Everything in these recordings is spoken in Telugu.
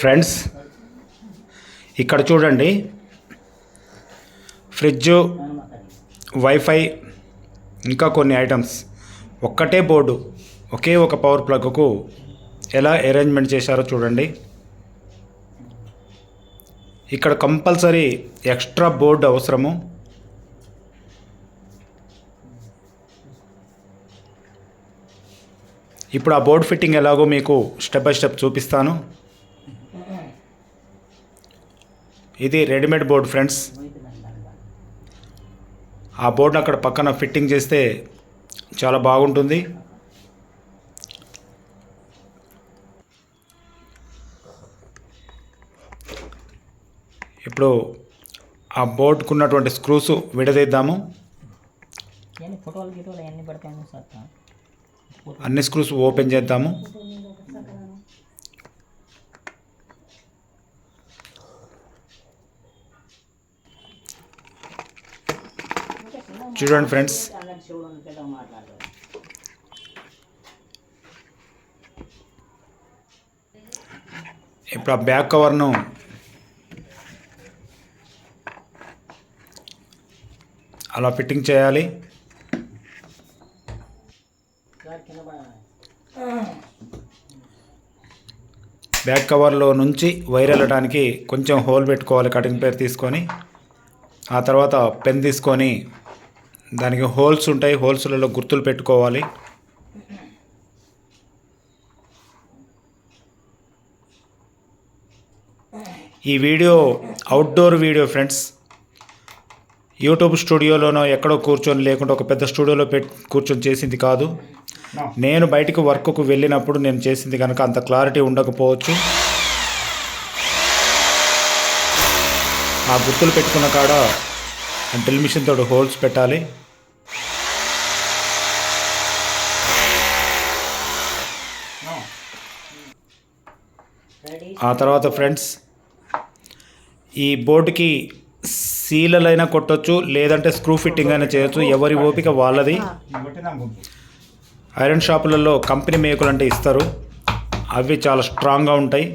ఫ్రెండ్స్ ఇక్కడ చూడండి. ఫ్రిడ్జ్ వైఫై ఇంకా కొన్ని ఐటమ్స్. ఒక్కటే బోర్డు ఒకే ఒక పవర్ ప్లగ్కు ఎలా అరేంజ్మెంట్ చేశారో చూడండి. ఇక్కడ కంపల్సరీ ఎక్స్ట్రా బోర్డు అవసరము. ఇప్పుడు ఆ బోర్డు ఫిట్టింగ్ ఎలాగో మీకు స్టెప్ బై స్టెప్ చూపిస్తాను. ఇది రెడీమేడ్ బోర్డు ఫ్రెండ్స్. ఆ బోర్డును అక్కడ పక్కన ఫిట్టింగ్ చేస్తే చాలా బాగుంటుంది. ఇప్పుడు ఆ బోర్డుకు ఉన్నటువంటి స్క్రూస్ విడదీద్దాము. అన్ని స్క్రూస్ ఓపెన్ చేద్దాము. చూడండి ఫ్రెండ్స్. ఇప్పుడు ఆ బ్యాక్ కవర్ను అలా ఫిట్టింగ్ చేయాలి. బ్యాక్ కవర్లో నుంచి వైర్ వెళ్ళడానికి కొంచెం హోల్ పెట్టుకోవాలి కటింగ్ పేర్ తీసుకొని. ఆ తర్వాత పెన్ తీసుకొని దానికి హోల్స్ ఉంటాయి హోల్స్లలో గుర్తులు పెట్టుకోవాలి. ఈ video outdoor video friends. YouTube స్టూడియోలోనో ఎక్కడో కూర్చొని లేకుండా ఒక పెద్ద స్టూడియోలో పెట్ కూర్చొని చేసింది కాదు. నేను బయటికి వర్క్కు వెళ్ళినప్పుడు నేను చేసింది కనుక అంత క్లారిటీ ఉండకపోవచ్చు. ఆ గుర్తులు పెట్టుకున్న కాడ డ్రిల్ మిషన్ తోటి హోల్స్ పెట్టాలి. ఆ తర్వాత ఫ్రెండ్స్ ఈ బోర్డుకి సీలలైనా కొట్టొచ్చు లేదంటే స్క్రూ ఫిట్టింగ్ అయినా చేయొచ్చు. ఎవరి ఓపిక వాళ్ళది. ఐరన్ షాపులలో కంపెనీ మేకులు అంటే ఇస్తారు. అవి చాలా స్ట్రాంగ్గా ఉంటాయి.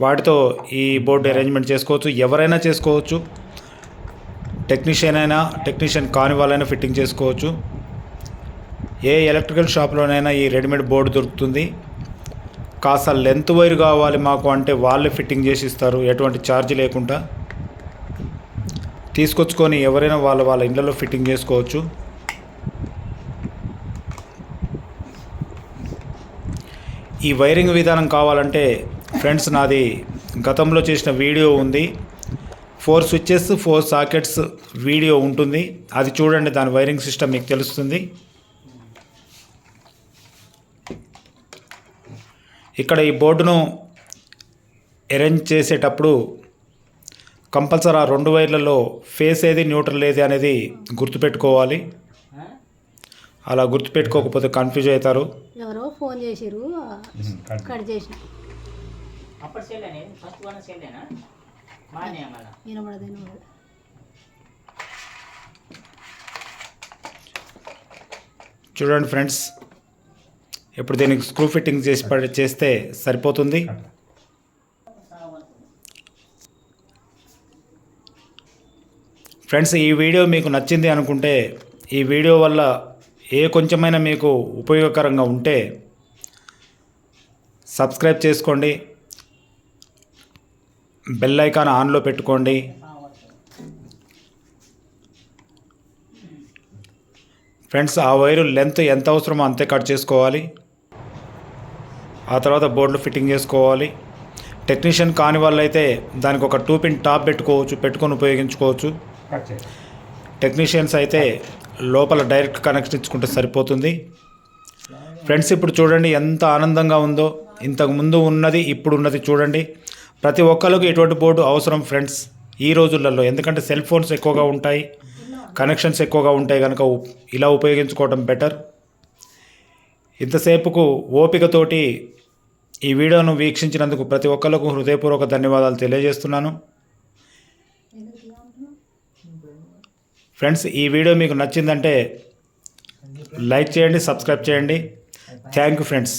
వాటితో ఈ బోర్డు అరేంజ్మెంట్ చేసుకోవచ్చు. ఎవరైనా చేసుకోవచ్చు. టెక్నీషియన్ అయినా టెక్నీషియన్ కాని వాళ్ళైనా ఫిట్టింగ్ చేసుకోవచ్చు. ఏ ఎలక్ట్రికల్ షాప్లోనైనా ఈ రెడీమేడ్ బోర్డు దొరుకుతుంది. కాస్త లెంత్ వైర్ కావాలి మాకు అంటే వాళ్ళే ఫిట్టింగ్ చేసి ఇస్తారు ఎటువంటి ఛార్జ్ లేకుండా. తీసుకొచ్చుకొని ఎవరైనా వాళ్ళ వాళ్ళ ఇళ్ళలో ఫిట్టింగ్ చేసుకోవచ్చు. ఈ వైరింగ్ విధానం కావాలంటే ఫ్రెండ్స్ నాది గతంలో చేసిన వీడియో ఉంది. Four switches four sockets video ఉంటుంది. అది చూడండి దాని వైరింగ్ సిస్టమ్ మీకు తెలుస్తుంది. ఇక్కడ ఈ బోర్డును అరేంజ్ చేసేటప్పుడు కంపల్సరీ ఆ రెండు వైర్లలో ఫేస్ ఏది న్యూట్రల్ ఏది అనేది గుర్తుపెట్టుకోవాలి. అలా గుర్తుపెట్టుకోకపోతే కన్ఫ్యూజ్ అవుతారు. ఎవరో ఫోన్ చేసిరు కట్ చేసిన. అప్పుడు సెల్ ఫస్ట్ వన్ చూడండి ఫ్రెండ్స్ ఇప్పుడు దీనికి స్క్రూ ఫిట్టింగ్ చేసి చేస్తే సరిపోతుంది? ఫ్రెండ్స్ ఈ వీడియో మీకు నచ్చింది అనుకుంటే ఈ వీడియో వల్ల ఏ కొంచెమైనా మీకు ఉపయోగకరంగా ఉంటే సబ్స్క్రైబ్ చేసుకోండి. బెల్ ఐకాన్ ఆన్లో పెట్టుకోండి. ఫ్రెండ్స్ ఆ వైరు లెంత్ ఎంత అవసరమో అంతే కట్ చేసుకోవాలి. ఆ తర్వాత బోర్డులు ఫిట్టింగ్ చేసుకోవాలి. టెక్నీషియన్ కాని వాళ్ళైతే దానికి ఒక టూ పిన్ టాప్ పెట్టుకోవచ్చు పెట్టుకొని ఉపయోగించుకోవచ్చు. టెక్నీషియన్స్ అయితే లోపల డైరెక్ట్ కనెక్షన్ ఇచ్చుకుంటే సరిపోతుంది. ఫ్రెండ్స్ ఇప్పుడు చూడండి ఎంత ఆనందంగా ఉందో. ఇంతకు ముందు ఉన్నది ఇప్పుడు ఉన్నది చూడండి. ప్రతి ఒక్కరికి ఎటువంటి బోర్డు అవసరం ఫ్రెండ్స్. ఈ రోజులలో ఎందుకంటే సెల్ ఫోన్స్ ఎక్కువగా ఉంటాయి కనెక్షన్స్ ఎక్కువగా ఉంటాయి కనుక ఇలా ఉపయోగించుకోవడం బెటర్. ఇంతసేపుకు ఓపికతోటి ఈ వీడియోను వీక్షించినందుకు ప్రతి ఒక్కరికి హృదయపూర్వక ధన్యవాదాలు తెలియజేస్తున్నాను. ఫ్రెండ్స్ ఈ వీడియో మీకు నచ్చిందంటే లైక్ చేయండి సబ్స్క్రైబ్ చేయండి. Thank you friends.